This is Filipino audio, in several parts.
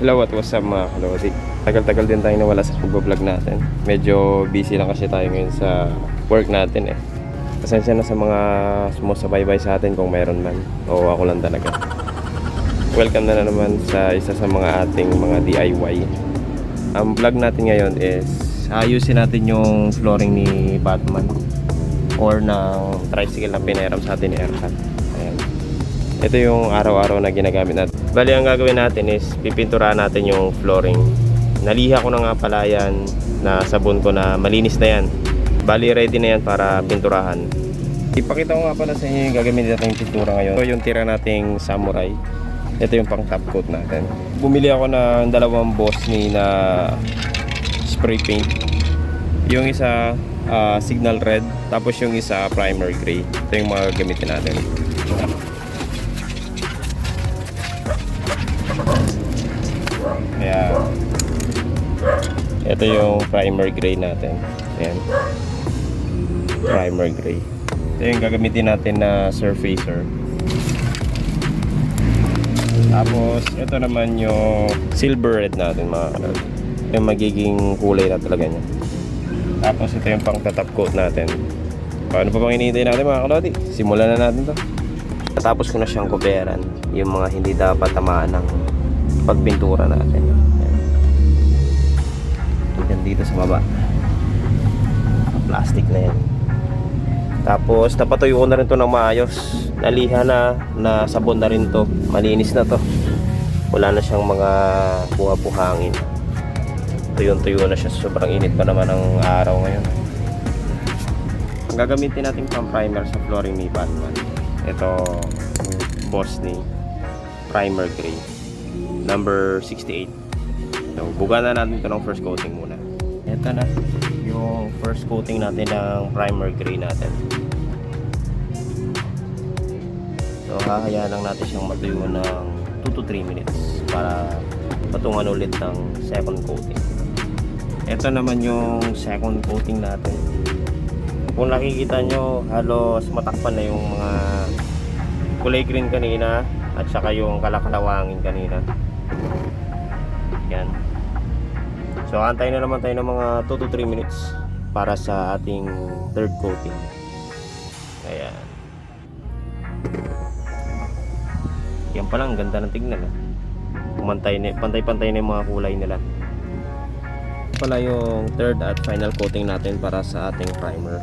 Hello at what's up mga kalodi. Tagal-tagal din tayo nawala sa pag-vlog natin. Medyo busy lang kasi tayo ngayon sa work natin eh. Pasensya na sa mga sumusubaybay sa atin kung meron man. O ako lang talaga. Welcome na, na naman sa isa sa mga ating mga DIY. Ang vlog natin ngayon is ayusin natin yung flooring ni Batman or ng tricycle na pinahiram sa atin ni Erkat. Ito yung araw-araw na ginagamit natin. Bali, ang gagawin natin is pipinturahan natin yung flooring. Naliha ko na nga pala yan na sabon ko na malinis na yan. Bali, ready na yan para pinturahan. Ipakita ko nga pala sa inyo yung gagamitin natin yung pintura ngayon. Ito yung tira nating samurai. Ito yung pang top coat natin. Bumili ako ng dalawang boss ni na spray paint. Yung isa ah, signal red, tapos yung isa primer gray. Ito yung mga gagamitin natin. Kaya ito yung primer gray natin. Ayan. Primer gray. Ito yung gagamitin natin na surfacer. Tapos ito naman yung silver red natin mga. Yung magiging kulay na talaga niya. Tapos ito yung pang tatap coat natin. Paano pa bang hinihintay natin mga kalodi? Simulan na natin to. Tapos ko na siyang kuberan yung mga hindi dapat tamaan ng pagpintura natin. Yan dito sa baba. Plastic na yan. Tapos napatuyo ko na rin to ng maayos. Naliha na, na sabon na rin to. Malinis na to. Wala na siyang mga buha-buhangin. Tuyo-tuyo na siya. Sobrang init pa naman ng araw ngayon. Ang gagamitin natin pang primer sa flooring ni Batman. Ito, boss ni primer gray. Number 68. So, buga na natin ito ng first coating muna. Ito na, yung first coating natin ng primer gray natin. So, hahayaan lang natin siyang matuyo ng 2 to 3 minutes para patungan ulit ng second coating. Ito naman yung second coating natin. Kung nakikita nyo, halos matakpan na yung mga kulay green kanina at saka yung kalakalawangin kanina. Yan. So, antayin na naman tayo ng mga 2 to 3 minutes para sa ating third coating. Ayan. Yan pa lang, ganda ng tignan. Eh. Pumantay na, pantay-pantay na yung mga kulay nila. Pala yung third at final coating natin para sa ating primer.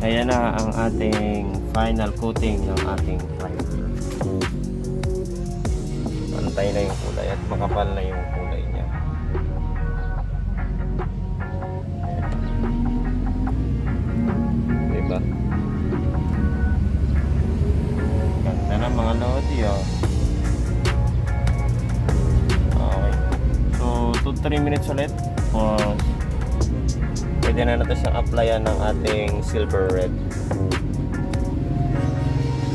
Ayan na ang ating final coating ng ating primer. Pantay na yung kulay at makapal na yung kulay niya. Diba? Ganda na mga lodi oh. Okay. So, 2-3 minutes ulit. Pause pwede na natin siyang applyan ng ating silver red.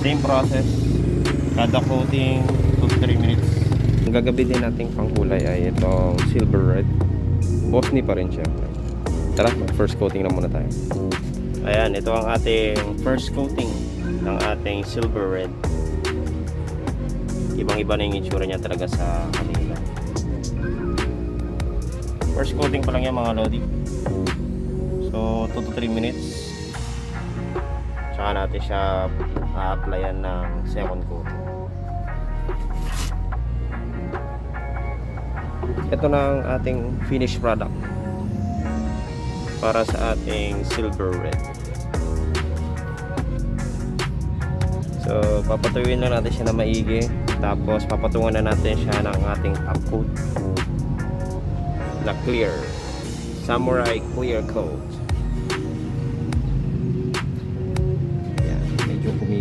Same process. Kada coating 2-3 minutes. Ang gagamitin nating pangkulay ay itong silver red. Bosni pa rin siya. Tara mag first coating na muna tayo. Ayan ito ang ating first coating ng ating silver red. Ibang iba na yung itsura niya talaga sa kanila. First coating pa lang yan mga lodi So, 2 to 3 minutes. Tsaka natin siya a-applyan ng second coating. Ito na ang ating finished product para sa ating silver red. So, papatuyuin lang natin siya na maigi. Tapos, papatungan na natin siya ng ating top coat na clear. Samurai clear coat.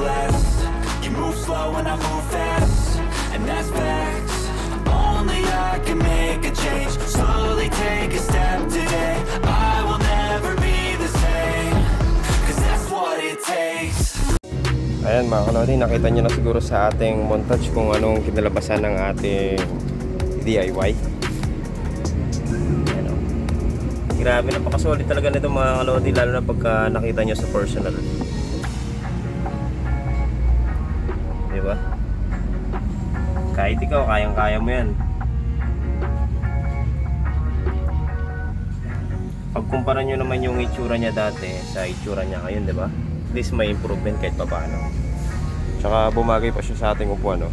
Last. You move slow and I move fast. And that's facts. Only I can make a change. Slowly take a step today. I will never be the same. Cause that's what it takes. Ayan mga kalodi, nakita nyo na siguro sa ating montage kung anong kinalabasan ng ating DIY. Ayan o. Grabe, napakasolid talaga nito mga kalodi, lalo na pagka nakita nyo sa personal. Kahit ikaw, kayang-kaya mo yan. Pagkumpara nyo naman yung itsura niya dati sa itsura niya ngayon, di ba? At least may improvement kahit pa paano. Tsaka bumagay pa siya sa ating upuan, no?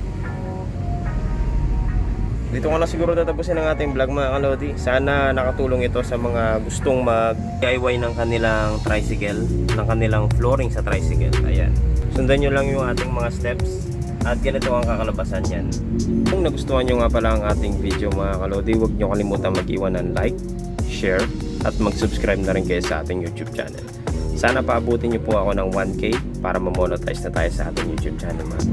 Dito ko na siguro tatapusin ang ating vlog mga kalodi. Sana nakatulong ito sa mga gustong mag-DIY ng kanilang tricycle, ng kanilang flooring sa tricycle. Ayan. Sundan nyo lang yung ating mga steps at ganito ang kakalabasan yan. Kung nagustuhan nyo nga pala ang ating video mga kalodi, huwag nyo kalimutan mag-iwan ng like, share, at mag-subscribe na rin kayo sa ating YouTube channel. Sana paabutin nyo po ako ng 1K para ma-monetize na tayo sa ating YouTube channel mga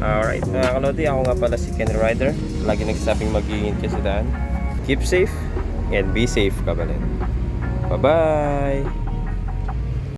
Alright, mga kalodi, ako nga pala si Ken Ryder. Lagi nagsasabing mag-iingat ka sa daan. Keep safe and be safe, kabalin. Bye-bye!